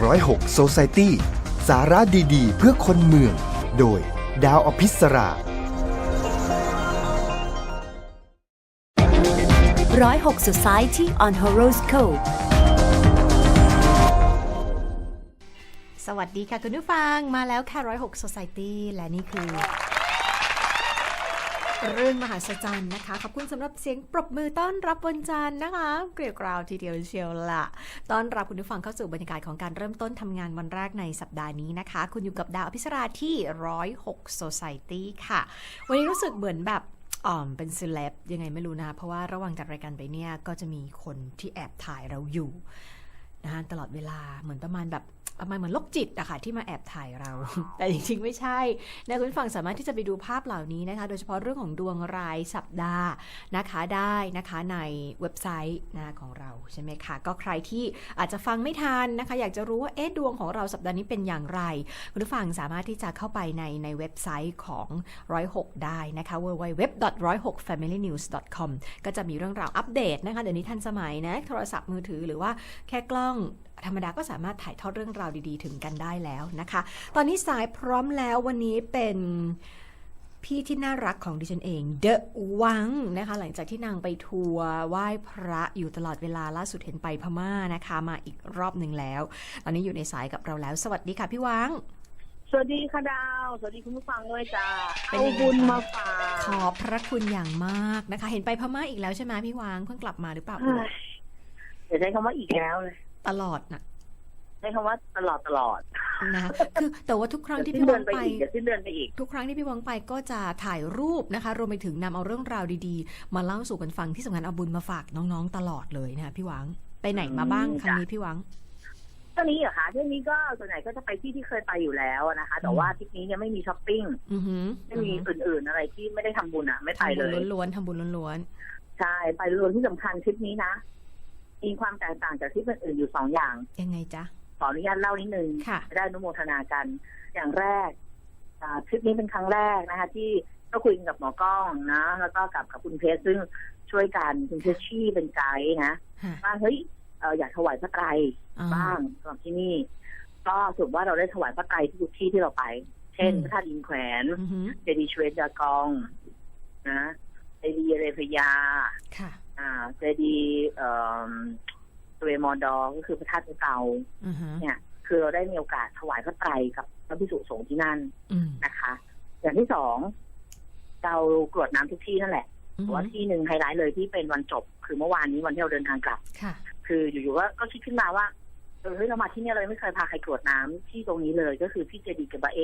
106 Society สาระดีๆ เพื่อคนเมือง โดยดาวอภิสราร้อยหก Society on Horoscope สวัสดีค่ะคุณผู้ฟังมาแล้วค่ะร้อยหก Society และนี่คือ เรื่องมหัศจรรย์นะคะ ขอบคุณสำหรับเสียงปรบมือต้อนรับวันจันทร์นะคะ เกลียวกราวทีเดียวเชียวละต้อนรับคุณผู้ฟังเข้าสู่บรรยากาศของการเริ่มต้นทำงานวันแรกในสัปดาห์นี้นะคะ คุณอยู่กับดาวอภิสราที่ร้อยหก Society ค่ะ วันนี้รู้สึกเหมือนแบบอ่อมเป็นเซเลบยังไงไม่รู้นะ เพราะว่าระหว่างจัดรายการไปเนี่ยก็จะมีคนที่แอบถ่ายเราอยู่ นะคะตลอดเวลาเหมือนประมาณแบบประมาณเหมือนโรคจิตอะค่ะที่มาแอบถ่ายเรา แต่จริงๆ ไม่ใช่นะคุณผู้ฟังสามารถที่จะไปดูภาพเหล่านี้นะคะ โดยเฉพาะเรื่องของดวงรายสัปดาห์นะคะได้นะคะในเว็บไซต์นะของเราใช่ไหมคะ ก็ใครที่อาจจะฟังไม่ทันนะคะ อยากจะรู้ว่าเอ๊ะดวงของเราสัปดาห์นี้เป็นอย่างไร คุณผู้ฟังสามารถที่จะเข้าไปในในเว็บไซต์ของ106ได้นะคะ www.106familynews.com ก็จะมีเรื่องราวอัปเดตนะคะเดี๋ยวนี้ทันสมัยนะโทรศัพท์มือถือหรือว่าแค่กล้องธรรมดาก็สามารถถ่ายทอดเรื่องราวดีๆ ถึงกันได้แล้วนะคะ ตอนนี้สายพร้อมแล้ววันนี้เป็นพี่ที่น่ารักของดิฉันเองเดอะวังนะคะหลังจากที่นางไปทัวร์ไหว้พระอยู่ตลอดเวลาล่าสุดเห็นไปพม่านะคะ มาอีกรอบหนึ่งแล้ว ตอนนี้อยู่ในสายกับเราแล้ว สวัสดีค่ะพี่วัง สวัสดีค่ะดาว สวัสดีคุณผู้ฟังด้วยจ้าเป็นเอายังไงบุญคะมาฝากขอบพระคุณอย่างมากนะคะ เห็นไปพม่าอีกแล้วใช่ไหมพี่วังเพิ่งกลับมาหรือเปล่าเฮ้ยเดี๋ยวใช้คำว่าอีกแล้วเลย ตลอดนะใช้คำว่าตลอดตลอดนะคะคือแต่ว่าทุกครั้งที่เดี๋ยวสิ้พี่นเดืวัองนไปไปอีกเดี๋ยวสิ้นเดือนไปอีก ทุกครั้งที่พี่วังไปก็จะถ่ายรูปนะคะ รวมไปถึงนำเอาเรื่องราวดีๆ มาเล่าสู่กันฟังที่สำคัญเอาบุญมาฝากน้องๆตลอดเลยนะคะพี่วังไปไหนมาบ้างอืมครั้งนี้พี่วังเท่านี้เหรอคะเท่านี้ก็ส่วนใหญ่ก็จะไปที่ที่เคยไปอยู่แล้วนะคะ แต่ว่าทริปนี้เนี่ยไม่มีช้อปปิ้งอือหือไม่มีอื่นๆอะไรที่ไม่ได้ทำบุญอะ ไม่ไปทำเลบุญยล้วนๆทำบุญล้วนใช่ไปรวมที่สำคัญทริปนี้นะ มีความแตกต่างจากทริปอื่นๆอยู่สองอย่างๆยังไงจ๊ะ ขออนุญาตเล่านิดนึงค่ะ จะได้อนุโมทนากัน อย่างแรกอ่าทริปนี้เป็นครั้งแรกนะคะ ที่ก็คุยกันกับหมอกล้องนะ แล้วก็กับกับคุณเพชรซึ่งช่วยกันคุณเพชรชี่เป็นไกด์นะค่ะว่าเฮ้ยเอ่ออยากถวายพระไตรอ่าบ้างสำหรับที่นี่ ก็สรุปว่าเราได้ถวายพระไตรที่ทุกที่ที่เราไป เช่นอืมพระธาตุอินแขวนอือหือเจดีย์ชเวดากอง นะเจดีย์เรพยาค่ะ อ่าเจดีย์เอ่อสเวมอดอร์ก็คือพระธาตุเก่าอือหือเนี่ย คือเราได้มีโอกาสถวายพระไตรกับพระพิสุสงฆ์ที่นั่นอืมนะคะ อย่างที่สองเรากรวดน้ำทุกที่นั่นแหละอือแต่หืว่าอที่หนึ่งไฮไลท์เลยที่เป็นวันจบ คือเมื่อวานนี้วันที่เราเดินทางกลับค่ะคืออยู่ๆก็ก็คิดขึ้นมาว่าเออเฮ้ยเรามาที่เนี่ยเราไม่เคยพาใครกรวดน้ำที่ตรงนี้เลยก็คือที่เจดีย์เกบะเอ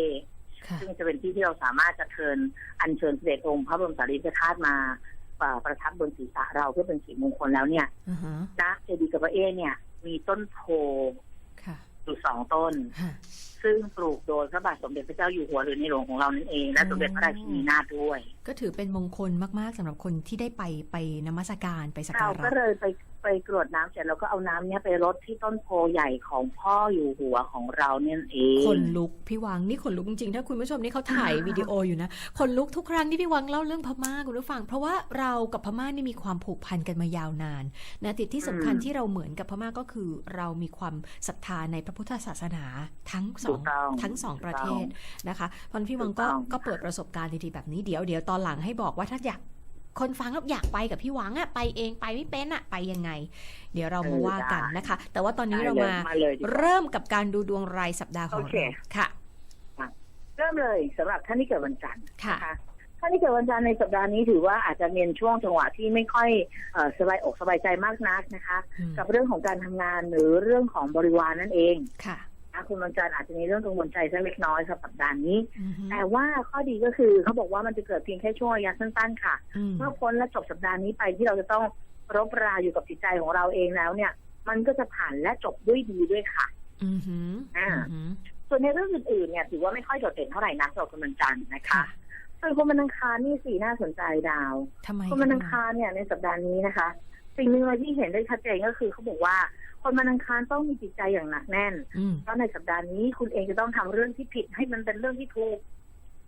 ค่ะซึ่งจะเป็นที่ที่เราสามารถจะเชิญอัญเชิญเสด็จองค์พระบรมสารีริกธาตุมาเอ่อ ประทับบนศีรษะเราเพื่อเป็นสีมงคลแล้วเนี่ยอือหือณเจดีย์เกบะเอเนี่ย มีต้นโพค่ะอยู่สองต้นค่ะซึ่งปลูกโดยพระบาทสมเด็จพระเจ้าอยู่หัวหรือในหลวงของเรานั่นเอง และสมเด็จพระราชินีนาถด้วย ก็ถือเป็นมงคลมาก ๆสำหรับคนที่ได้ไปไปนมัสการไปสักเราการะก็เลยไป ไปกรวดน้ำเสร็จแล้วก็เอาน้ำเนี้ยไปรดที่ต้นโพใหญ่ของพ่ออยู่หัวของเราเนี่ยเองคนลุกพี่วังนี่ขนลุกจริงๆถ้าคุณผู้ชมนี่เขาถ่ายวิดีโออยู่นะคนลุกทุกครั้งที่พี่วังเล่าเรื่องพม่าคุณผู้ฟัง เพราะว่าเรากับพม่านี่มีความผูกพันกันมายาวนานนะติดที่สำคัญที่เราเหมือนกับพม่าก็คือ เรามีความศรัทธาในพระพุทธศาสนาทั้งสอถูงกต้องทั้งสองประเทศนะคะเพราะฉะนั้นพี่วังก็ถูกต้องก็เปิดประสบการณ์ดีๆแบบนี้เดี๋ยวเดี๋ยวตอนหลังให้บอกว่าถ้าอยาก คนฟังแล้วอยากไปกับพี่วังอะไปเองไปไม่เป็นอะไปยังไง เดี๋ยวเรามาว่ากันนะคะ แต่ว่าตอนนี้เรามามาเลยดีกว่าเริ่มกับการดูดวงรายสัปดาห์ของโอเคเราค่ะ เริ่มเลยสำหรับท่านที่เกิดวันจันทร์ค่ะนะคะท่านที่เกิดวันจันทร์ในสัปดาห์นี้ถือว่าอาจจะมีช่วงจังหวะที่ไม่ค่อยเอ่อสบายอกสบายใจมากนักนะคะอืมกับเรื่องของการทำงานหรือเรื่องของบริวารนั่นเองค่ะนะ คุณวันจันทร์อาจจะมีเรื่องกังวลใจสักเล็กน้อยสำหรับสัปดาห์นี้อือฮึแต่ว่าข้อดีก็คือเขาบอกว่ามันจะเกิดเพียงแค่ช่วงระยะสั้นๆค่ะอืมเมื่อพ้นและจบสัปดาห์นี้ไปที่เราจะต้องรบราอยู่กับจิตใจของเราเองแล้วเนี่ย มันก็จะผ่านและจบด้วยดีด้วยค่ะอือฮึอ่าอือฮึส่วนในเรื่องอื่นๆเนี่ยถือว่าไม่ค่อยโดดเด่นเท่าไหร่นักสำหรับคุณวันจันทร์นะคะค่ะส่วนคนวันอังคารนี่สีน่าสนใจดาวทำไมคนวันอังคารเนี่ยในสัปดาห์นี้นะคะ สิ่งหนึ่งเลยที่เห็นได้ชัดเจนก็คือเขาบอกว่า คนวันอังคารต้องมีจิตใจอย่างหนักแน่นอืมเพราะในสัปดาห์นี้คุณเองจะต้องทำเรื่องที่ผิดให้มันเป็นเรื่องที่ถูก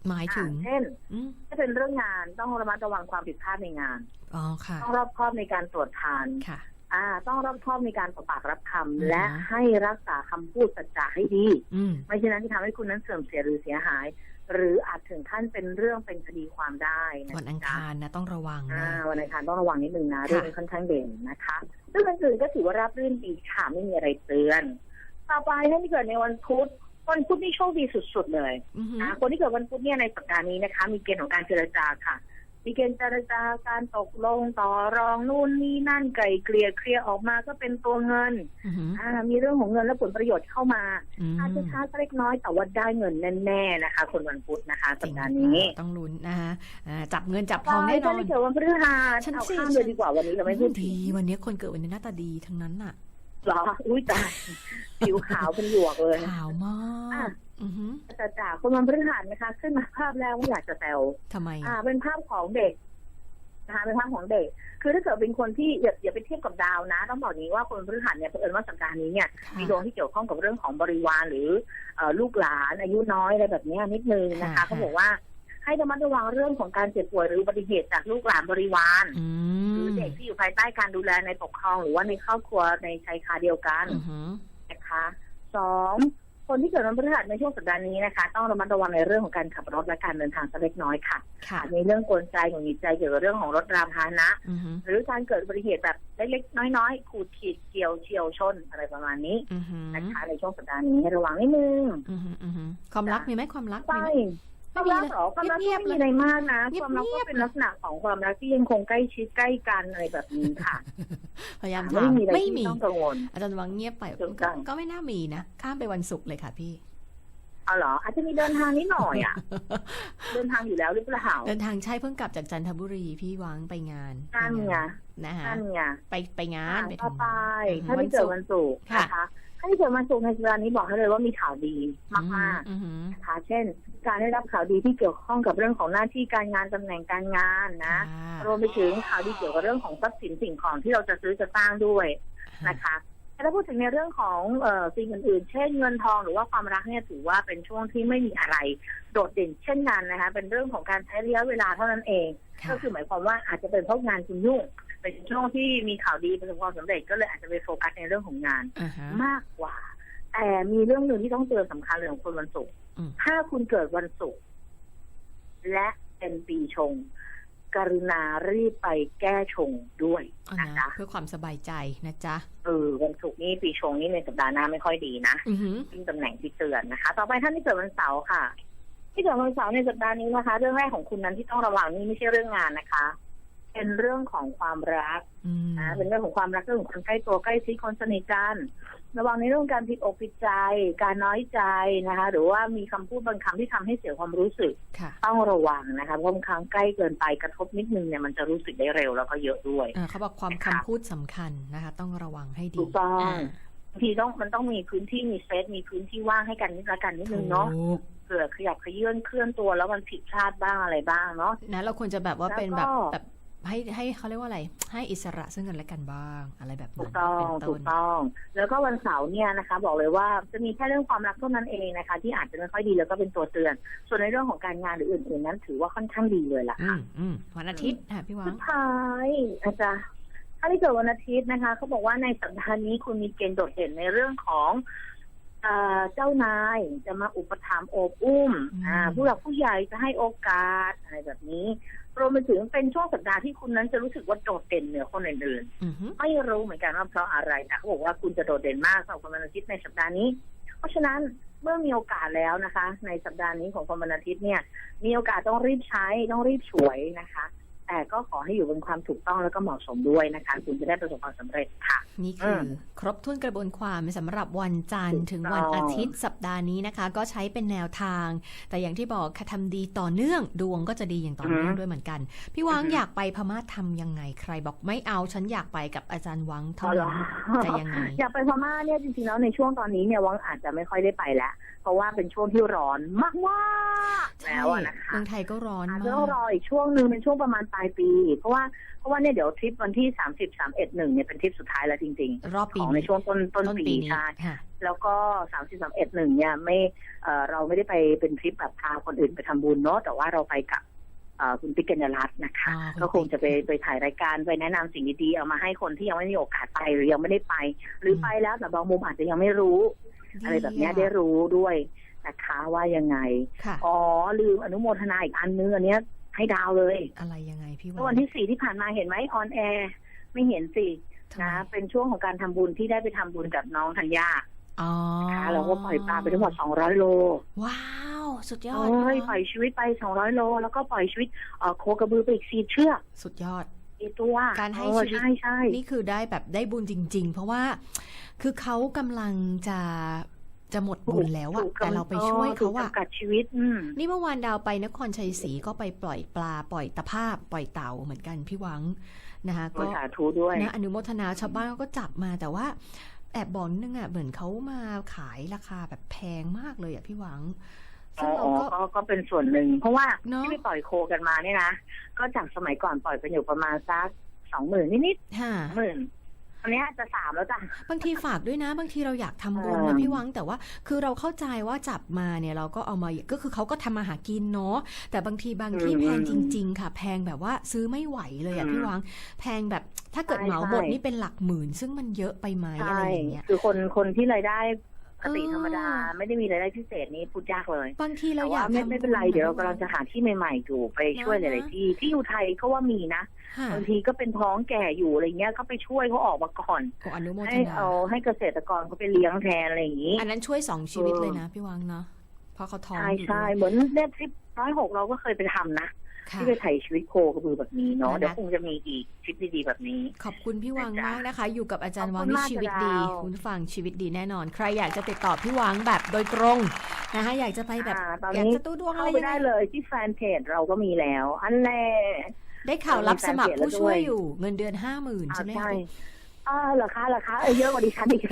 หมายถึงอ่าเช่นอืมถ้าเป็นเรื่องงานต้องระมัดระวังความผิดพลาดในงานอ๋อค่ะ ต้องรอบคอบในการตรวจทานค่ะ อ่า ต้องรอบคอบในการต่อปากรับคำอืมและให้รักษาคำพูดสัจจะให้ดีอืมไม่เช่นนั้นจะทำให้คุณนั้นเสื่อมเสียหรือเสียหาย หรืออาจถึงขั้นเป็นเรื่องเป็นคดีความได้นะวันอังจ๊ะคารนะต้องระวังอ่านะวันอังคารต้องระวังนิดนึงนะค่ะเรื่องนี้ค่อนข้างเด่นนะคะ ซึ่งอื่นๆก็ถือว่าราบรื่นดีค่ะไม่มีอะไรเตือนต่อไปถ้าที่เกิดในวันพุธวันพุธนี่โชคดีสุดๆเลยอือหือนะคนที่เกิดวันพุธเนี่ยในสัปดาห์นี้นะคะ มีเกณฑ์ของการเจรจาค่ะ มีเกณฑ์เจรจาการตกลงต่อรองนู่นนี่นั่นไกลเกลี่ยเคลียร์ออกมาก็เป็นตัวเงินอือหืออ่ามีเรื่องของเงินและผลประโยชน์เข้ามาอืมอาจจะช้าสักเล็กน้อยแต่ว่าได้เงินแน่ๆนะคะ คนวันพุธนะคะสัจริปงดาห์นี้ต้องลุ้นนะคะอ่าจับเงินจับทองแน่นถ้าอนที่เกิดวันพฤหัสฉันเอาสิข้ามเลยดีกว่าวันนี้เราไม่พูดถึดีงวันนี้คนเกิดวันนี้หน้าตาดีทั้งนั้นน่ะเหรออุ้ยตายผิวขาวเป็นหยวกเลยขาวมาอะกอือหือ แต่จากคนวันพฤหัสนะคะ ขึ้นมาภาพแรกว่าอยากจะแซวทำไม อ่าอะเป็นภาพของเด็กนะคะเป็นภาพของเด็ก คือถ้าเกิดเป็นคนที่อย่าอย่าไปเทียบกับดาวนะ ต้องบอกนี้ว่าคนพฤหัสเนี่ยเผอิญว่าสัปดาห์นี้เนี่ยค่ะมีดวงที่เกี่ยวข้องกับเรื่องของบริวารหรือเอ่อลูกหลานอายุน้อยอะไรแบบเนี้ยนิดนึงนะคะค่ะเขาบอกว่าให้ระมัดระวังเรื่องของการเจ็บป่วยหรืออุบัติเหตุจากลูกหลานบริวารอืหรือมเด็กที่อยู่ภายใต้การดูแลในปกครอง หรือว่าในครอบครัวในชายคาเดียวกันอือหือนะคะสอง คนที่เกิดวันพฤหัสในช่วงสัปดาห์นี้นะคะ ต้องระมัดระวังในเรื่องของการขับรถและการเดินทางสักเล็กน้อยค่ะค่ะอาจมีเรื่องกวนใจหงุดหงิดใจเกี่ยวกับเรื่องของรถรามพาหนะอือหือหรือการเกิดอุบัติเหตุแบบเล็กๆน้อยๆขูดขีดเกี่ยวเฉียวชนอะไรประมาณนี้อือหือนะคะในช่วงสัปดาห์นี้ให้ระวังนิดนึงอือหืออือหือความรักมีไหมความรักไปมีไหม ความรักเหรอความรักก็เงียบๆไม่มีอะไรมากนะเงียบๆความรักก็เป็นลักษณะของความรักที่ยังคงใกล้ชิดใกล้กันอะไรแบบนี้ค่ะ พยายามไม่ถามมีอะไรไม่ที่มีต้องกังวลอาจารย์วังเงียบไปถูกต้ก็องก็ไม่น่ามีนะข้ามไปวันศุกร์เลยค่ะพี่เอาเหรออาจจะมีเดินทางนิดหน่อยอะ เดินทางอยู่แล้วหรือเปล่าเดินทางใช่เพิ่งกลับจากจันทบุรีพี่วังไปงานนั่นไงนะคะนั่นไงไปไปงานอะไปต่อทำไปงานถ้าที่เกิดวันศุกร์ค่ะนะคะ ถ้าที่เกิดวันศุกร์ในสัปดาห์นี้บอกให้เลยว่ามีข่าวดีมากอือหือๆนะคะเช่น การได้รับข่าวดีที่เกี่ยวข้องกับเรื่องของหน้าที่การงานตำแหน่งการงานนะค่ะรวมไปถึงข่าวดีเกี่ยวกับเรื่องของทรัพย์สินสิ่งของที่เราจะซื้อจะสร้างด้วยนะคะแต่ ถ้าพูดถึงในเรื่องของเอ่อสิ่งอื่นๆ เช่นเงินทองหรือว่าความรักเนี่ยถือว่าเป็นช่วงที่ไม่มีอะไรโดดเด่นเช่นกันนะคะ เป็นเรื่องของการใช้ระยะเวลาเท่านั้นเองค่ะก็คือหมายความว่าอาจจะเป็นเพราะงานคุณยุ่ง เป็นช่วงที่มีข่าวดีประสบความสำเร็จก็เลยอาจจะไปโฟกัสในเรื่องของงานอ่าฮะมากกว่า แต่มีเรื่องหนึ่งที่ต้องเตือนสำคัญเลยของคนวันศุกร์อืมถ้าคุณเกิดวันศุกร์และเป็นปีชง กรุณารีบไปแก้ชงด้วยเอานะนะจ๊ะเพื่อความสบายใจนะจ๊ะเออวันศุกร์นี่ปีชงนี่ในสัปดาห์หน้าไม่ค่อยดีนะอือหือซึ่งตำแหน่งที่เตือนนะคะ ต่อไปท่านที่เกิดวันเสาร์ค่ะ ที่เกิดวันเสาร์ในสัปดาห์นี้นะคะ เรื่องแรกของคุณนั้นที่ต้องระวังนี่ไม่ใช่เรื่องงานนะคะ เป็นเรื่องของความรักอืมนะเป็นเรื่องของความรักเรื่องของคนใกล้ตัวใกล้ชิดคนสนิทกัน ระวังในเรื่องการผิดอกผิดใจ การน้อยใจนะคะ หรือว่ามีคำพูดบางคำที่ทำให้เสียความรู้สึกค่ะต้องระวังนะคะเพราะบางครั้งใกล้เกินไปกระทบนิดนึงเนี่ยมันจะรู้สึกได้เร็วแล้วก็เยอะด้วยเออเขาบอกความนะคำคะพูดสำคัญนะคะ ต้องระวังให้ดีถูกต้องาบางทีต้องมันต้องมีพื้นที่มีสเปซมีพื้นที่ว่างให้กันนิดละกันนิดนึงเนาะถูกเผื่อขยับขยื่นเคลื่อนตัวแล้วมันผิดพลาดบ้างอะไรบ้างเนาะนะเราควรจะแบบว่าเป็นแบบแล้วก็แบบ ให้ให้เขาเรียกว่าอะไร ให้อิสระซึ่งกันและกันบ้าง อะไรแบบถูนั้กนต้องเป็นถูต้กนต้อง แล้วก็วันเสาร์เนี่ยนะคะ บอกเลยว่าจะมีแค่เรื่องความรักเท่านั้นเองนะคะ ที่อาจจะไม่ค่อยดีแล้วก็เป็นตัวเตือน ส่วนในเรื่องของการงานหรืออื่นๆนั้น ถือว่าค่อนข้างดีเลยล่ะอืมอืมวันอาทิตย์ค่ะพี่หวัสุงดท้ายอาจารย์ถ้าที่เกิดวันอาทิตย์นะคะเขาบอกว่าในสัปดาห์นี้คุณมีเกณฑ์โดดเด่นในเรื่องของเอ่อเจ้านายจะมาอุปถัมภ์โอบอุ้มอ่าผู้หลักผู้ใหญ่จะให้โอกาสอะไรแบบนี้ รวมไปถึงเป็นช่วงสัปดาห์ที่คุณนั้นจะรู้สึกว่าโดดเด่นเหนือคนอื่นๆอือหือไม่รู้เหมือนกันว่าเพราะอะไรแต่เขาบอกว่าคุณจะโดดเด่นมากสำหรับคนวันอาทิตย์ในสัปดาห์นี้ เพราะฉะนั้นเมื่อมีโอกาสแล้วนะคะ ในสัปดาห์นี้ของคนวันอาทิตย์เนี่ย มีโอกาสต้องรีบใช้ต้องรีบฉวยนะคะ แต่ก็ขอให้อยู่บนความถูกต้องแล้วก็เหมาะสมด้วยนะคะ คุณจะได้ประสบความสำเร็จค่ะ นี่คืออมครบถ้วนกระบวนความสำหรับวันจันทร์ถูกถึงต้องวันอาทิตย์สัปดาห์นี้นะคะ ก็ใช้เป็นแนวทาง แต่อย่างที่บอกค่ะทำดีต่อเนื่องดวงก็จะดีอย่างต่อเนื่องด้วยเหมือนกัน พี่วังอือฮึอยากไปพม่าทำยังไงใครบอกไม่เอาฉันอยากไปกับอาจารย์วังเท่าอ๋อเหรนั้อนจะยังไงอยากไปพม่าเนี่ยจริงๆแล้วในช่วงตอนนี้เนี่ยวังอาจจะไม่ค่อยได้ไปแล้วเพ ราะว่าเป็นช่วงที่ร้อนมากๆใช่แล้วอะนะคะเมืองไทยก็ร้อนอาจมาจะต้องรกออีกช่วงหนึ่งเป็นช่วงประมาณปลายปี เพราะว่าเพราะว่าเนี่ยเดี๋ยวทริปวันที่สามสิบสามเอ็ดหนึ่งเนี่ยเป็นทริปสุดท้ายแล้วจริงรอบๆปีของในนี้ช่วงต้นต้นต้นปีปีนี้ใช่ค่ะแล้วก็สามสิบสามเอ็ดหนึ่งเนี่ยไม่เอ่อเราไม่ได้ไปเป็นทริปแบบพาคนอื่นไปทำบุญเนาะแต่ว่าเราไปกับเอ่อคุณติ๊กกัญญารัตน์นะคะอ๋อคุณก็คงจะไปไปถ่ายรายการไปแนะนำสิ่งดีๆเอามาให้คนที่ยังไม่มีโอกาสไปหรือยังไม่ได้ไป หรือไปแล้วแต่บางมุมอาจจะยังไม่รู้ อะไรแบบเนี้ยได้รู้ด้วยนะคะว่ายังไงค่ะอ๋อ ลืมอนุโมทนาอีกอันนึงอันเนี้ย ให้ดาวเลย อะไรยังไงพี่เมื่อวัวันนที่สี่ที่ผ่านมาเห็นไหมออนแอร์ไม่เห็นสิทำไมนะเป็นช่วงของการทำบุญที่ได้ไปทำบุญกับน้องธัญญาอ๋อนะคะเราก็ปล่อยปลาไปทั้งหมด200โล ว้าว สุดยอดเอ้ยพี่ปล่วัอนยชีวิตไป200โล แล้วก็ปล่อยชีวิตเอ่อโคกระบือไปอีกสี่เชือก สุดยอดอีกตัว การให้เออชีวิตใช่ใช่นี่คือได้แบบได้บุญจริง ๆ เพราะว่า คือเขากำลังจะจะหมดบุญแล้วอะถูกแต่เราไปช่วยถูเขากอะจำกัดชีวิตอืมนี่เมื่อวานดาวไปนครชัยศรีก็ไปปล่อยปลาปล่อยตะภาพ ปล่อยเต่าเหมือนกันพี่หวังนะคะโดก็ยสาธุด้วยนะอนุโมทนาชาวบ้านก็จับมาแต่ว่าแอบบอกนิดนึงอะเหมือนเขามาขายราคาแบบแพงมากเลยอะพี่หวังอ๋ซึ่งอเราก็ก็ก็เป็นส่วนหนึ่ง เพราะว่าเนอะที่ไปปล่อยโคกันมาเนี่ยนะก็จากสมัยก่อนปล่อยกันอยู่ประมาณสักสองหมื่นนิดค่ะๆหมื่น อันเนี้ยจะสามแล้วจ้ะบางทีฝากด้วยนะ บางทีเราอยากทำบุญอ่านะพี่วังแต่ว่าคือเราเข้าใจว่าจับมาเนี่ยเราก็เอามาก็คือเขาก็ทำมาหากินเนาะแต่บางทีบางที่แพงจริง ๆ ค่ะ แพงแบบว่าซื้อไม่ไหวเลยอะพี่วังแพงแบบถ้าเกิดเหมาหมดนี่เป็นหลักหมื่น ซึ่งมันเยอะไปไหมอะไรอย่างเงี้ยคือคนคนที่รายได้ ปกติเออธรรมดา ไม่ได้มีรายได้พิเศษนี่พูดยากเลยบางทีเราแต่อยาว่ากไม่ทำไม่เป็นไรบุญเดี๋ยวเราพี่กำลังจะหาที่ใหม่ๆอยู่ไปช่วยหนะลายๆที่ที่อยู่ไทยก็ว่ามีนะค่ะบางทีก็เป็นท้องแก่อยู่อะไรเงี้ยก็ไปช่วยเขาออกมาก่อนขออนุโมทให้นาเอาให้เกษตรกรเขาไปเลี้ยงแทนอะไรอย่างนี้ อันนั้นช่วยสองชีวิตเลยนะพี่วังเนาะเพราะเขาท้องใช่อยู่ใช่ด้วยเหมือนเนี่ยทริปร้อยหกเราก็เคยไปทำนะ ค่ะที่ไปถ่ายชีวิตโคกระบือแบบนี้เนาะนะเดี๋ยวคงจะมีอีกทริปดีๆแบบนี้ ขอบคุณพี่วังนะจ๊ะมากนะคะ อยู่กับอาจารย์วังขอบคุณนี่มากชีวิตจ้ะดีดาวคุณผู้ฟังชีวิตดีแน่นอน ใครอยากจะติดต่อพี่วังแบบโดยตรงนะคะอยากจะไปแบบอ่าตอนอยากนี้จะตู้ดวงอะเข้าไรไปยังไงได้เลยที่แฟนเพจเราก็มีแล้ว อันแน่ได้ข่าวรับสมัครผู้ช่วยมีแฟนเพจแล้วด้วยอยู่เงินเดือนห้าหมื่นใช่ไหมใช่คะ อ่าเหรอคะเหรอคะเออเยอะกว่าดิฉันอีก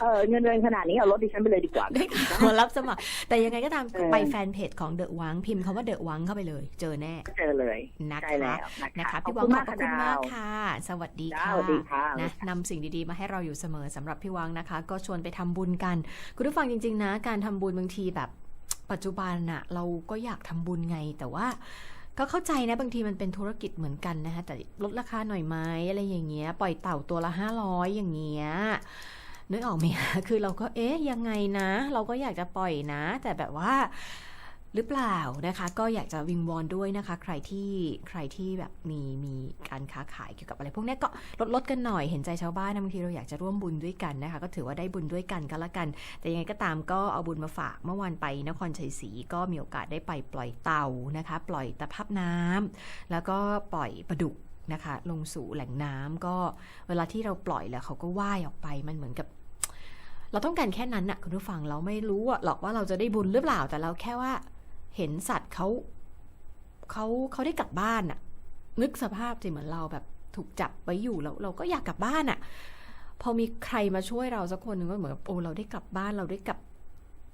เออเงินเดือนขนาดนี้เอารถดิฉันไปเลยดีกว่าได้ข่าวรับสมัคร แต่ยังไงก็ตามเออไปแฟนเพจของเดอะวังพิมพ์คำว่าเดอะวังเข้าไปเลย เจอแน่เจอเลยนะใช่แล้คะวนะนะคะคะพี่ขวัอบงคุณขอบมากพระค่ะคุณดามากวค่ะสวัสดีจ้าค่ะ สวัสดีค่ะนะนำสิ่งดีๆ มาให้เราอยู่เสมอสำหรับพี่วังนะคะ ก็ชวนไปทำบุญกัน คุณผู้ฟังจริง ๆ นะ การทำบุญบางทีแบบปัจจุบันน่ะเราก็อยากทำบุญไงแต่ว่า ก็เข้าใจนะบางทีมันเป็นธุรกิจเหมือนกันนะคะแต่ลดราคาหน่อยไหมอะไรอย่างเงี้ย ปล่อยเต่าตัวละห้าร้อยอย่างเงี้ยนึกออกไหมคะคือเราก็เอ๊ะยังไงนะ เราก็อยากจะปล่อยนะ แต่แบบว่า หรือเปล่านะคะ ก็อยากจะวิงวอนด้วยนะคะ ใครที่ใครที่แบบมีมีการค้าขายเกี่ยวกับอะไรพวกนี้ก็ลดลดกันหน่อยเห็นใจชาวบ้านนะบางทีเราอยากจะร่วมบุญด้วยกันนะคะ ก็ถือว่าได้บุญด้วยกันก็แล้วกัน แต่ยังไงก็ตามก็เอาบุญมาฝากเมื่อวานไปนครชัยศรีก็มีโอกาสได้ไปปล่อยเต่านะคะ ปล่อยตะภาพน้ำแล้วก็ปล่อยปลาดุกนะคะ ลงสู่แหล่งน้ำก็เวลาที่เราปล่อยแล้วเขาก็ว่ายออกไปมันเหมือนกับเราต้องการแค่นั้นน่ะคุณผู้ฟังเราไม่รู้หรอกว่าเราจะได้บุญหรือเปล่าแต่เราแค่ว่า เห็นสัตว์เขาเขาเขาได้กลับบ้านอะนึกสภาพสิเหมือนเราแบบถูกจับไว้อยู่แล้วเราก็อยากกลับบ้านอะพอมีใครมาช่วยเราสักคนหนึ่งก็เหมือนกับโอ้เราได้กลับบ้านเราได้กลับ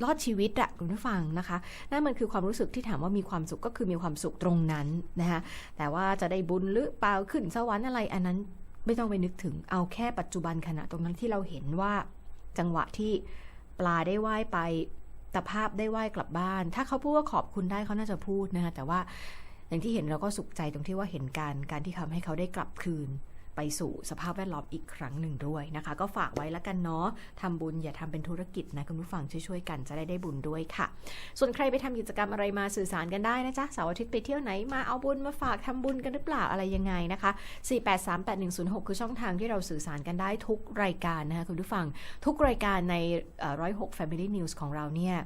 รอดชีวิตอะคุณผู้ฟังนะคะนั่นมันคือความรู้สึกที่ถามว่ามีความสุขก็คือมีความสุขตรงนั้นนะคะแต่ว่าจะได้บุญหรือเปล่าขึ้นสวรรค์อะไรอันนั้นไม่ต้องไปนึกถึงเอาแค่ปัจจุบันขณะตรงนั้นที่เราเห็นว่าจังหวะที่ปลาได้ว่ายไป ตภาพได้ว่ายกลับบ้าน ถ้าเขาพูดว่าขอบคุณได้เขาน่าจะพูดนะคะแต่ว่าอย่างที่เห็นเราก็สุขใจตรงที่ว่าเห็นการการที่ทำให้เขาได้กลับคืน ไปสู่สภาพแวดล้อมอีกครั้งหนึ่งด้วยนะคะ ก็ฝากไว้แล้วกันเนาะทำบุญอย่าทำเป็นธุรกิจนะคุณผู้ฟังช่วยๆกันจะได้ได้บุญด้วยค่ะ ส่วนใครไปทำกิจกรรมอะไรมาสื่อสารกันได้นะจ๊ะเสาร์อาทิตย์ไปเที่ยวไหนมาเอาบุญมาฝากทำบุญกันหรือเปล่าอะไรยังไงนะคะ 4838106 คือช่องทางที่เราสื่อสารกันได้ทุกรายการนะคะคุณผู้ฟังทุกรายการในร้อยหก Family News ของเราเนี่ย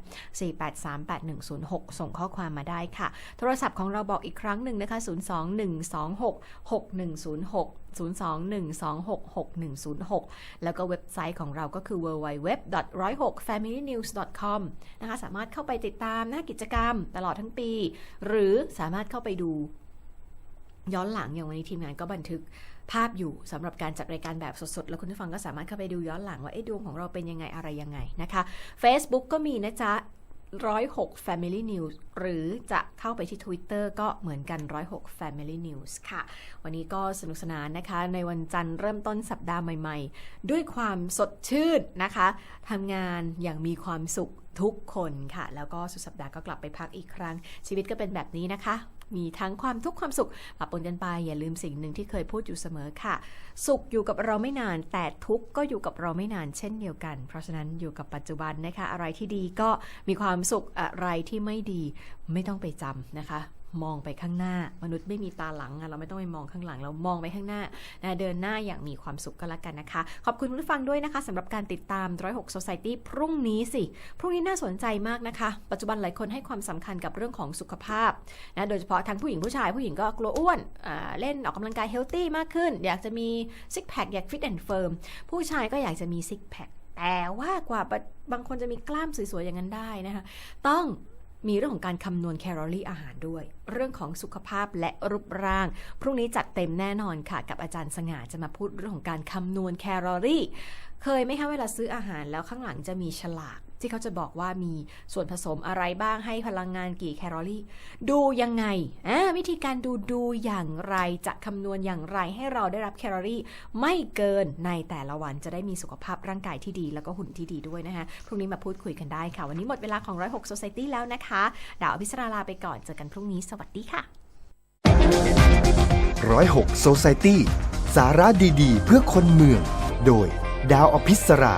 4838106 ส่งข้อความมาได้ค่ะ โทรศัพท์ของเราบอกอีกครั้งหนึ่งนะคะ 021266106 021266106 แล้วก็เว็บไซต์ของเราก็คือ www.106familynews.com นะคะสามารถเข้าไปติดตามหน้ากิจกรรมตลอดทั้งปี หรือสามารถเข้าไปดูย้อนหลังอย่างวันนี้ทีมงานก็บันทึกภาพอยู่สำหรับการจัดรายการแบบสดๆ แล้วคุณผู้ฟังก็สามารถเข้าไปดูย้อนหลังว่าเอ๊ะดวงของเราเป็นยังไงอะไรยังไงนะคะ Facebook ก็มีนะจ๊ะ 106 Family News หรือจะเข้าไปที่ Twitter ก็เหมือนกัน 106 Family News ค่ะ วันนี้ก็สนุกสนานนะคะ ในวันจันทร์เริ่มต้นสัปดาห์ใหม่ ๆ ด้วยความสดชื่นนะคะทำงานอย่างมีความสุข ทุกคนค่ะ แล้วก็สุดสัปดาห์ก็กลับไปพักอีกครั้ง ชีวิตก็เป็นแบบนี้นะคะ มีทั้งความทุกข์ความสุขปะปนกันไปอย่าลืมสิ่งหนึ่งที่เคยพูดอยู่เสมอค่ะ สุขอยู่กับเราไม่นาน แต่ทุกข์ก็อยู่กับเราไม่นานเช่นเดียวกัน เพราะฉะนั้นอยู่กับปัจจุบันนะคะ อะไรที่ดีก็มีความสุขอะไรที่ไม่ดีไม่ต้องไปจำนะคะ มองไปข้างหน้า มนุษย์ไม่มีตาหลังอะเราไม่ต้องไปมองข้างหลัง เรามองไปข้างหน้านะเดินหน้าอย่างมีความสุขก็แล้วกันนะคะ ขอบคุณผู้ฟังด้วยนะคะสำหรับการติดตาม 106 Society พรุ่งนี้สิ พรุ่งนี้น่าสนใจมากนะคะ ปัจจุบันหลายคนให้ความสำคัญกับเรื่องของสุขภาพนะโดยเฉพาะทั้งผู้หญิงผู้ชายผู้หญิงก็กลัวอ้วนเล่นออกกำลังกายเฮลตี้มากขึ้น อยากจะมีซิกแพคอยากฟิตแอนด์เฟิร์มผู้ชายก็อยากจะมีซิกแพคแต่ว่ากว่าบางคนจะมีกล้ามสวยๆอย่างนั้นได้นะคะ ต้อง มีเรื่องของการคำนวณแคลอรี่อาหารด้วย เรื่องของสุขภาพและรูปร่าง พรุ่งนี้จัดเต็มแน่นอนค่ะ กับอาจารย์สง่าจะมาพูดเรื่องของการคำนวณแคลอรี่ เคยไหมคะเวลาซื้ออาหารแล้วข้างหลังจะมีฉลาก ที่เขาจะบอกว่ามีส่วนผสมอะไรบ้างให้พลังงานกี่แคลอรี่ ดูยังไงอ่าวิธีการดูดูอย่างไรจะคำนวณอย่างไรให้เราได้รับแคลอรี่ ไม่เกินในแต่ละวันจะได้มีสุขภาพร่างกายที่ดี แล้วก็หุ่นที่ดีด้วยนะคะพรุ่งนี้มาพูดคุยกันได้ค่ะ วันนี้หมดเวลาของ 106 Society แล้วนะคะดาวอภิสราลาไปก่อนเจอกันพรุ่งนี้สวัสดีค่ะ106 Society สาระดีๆ เพื่อคนเมือง โดยดาวอภิสรา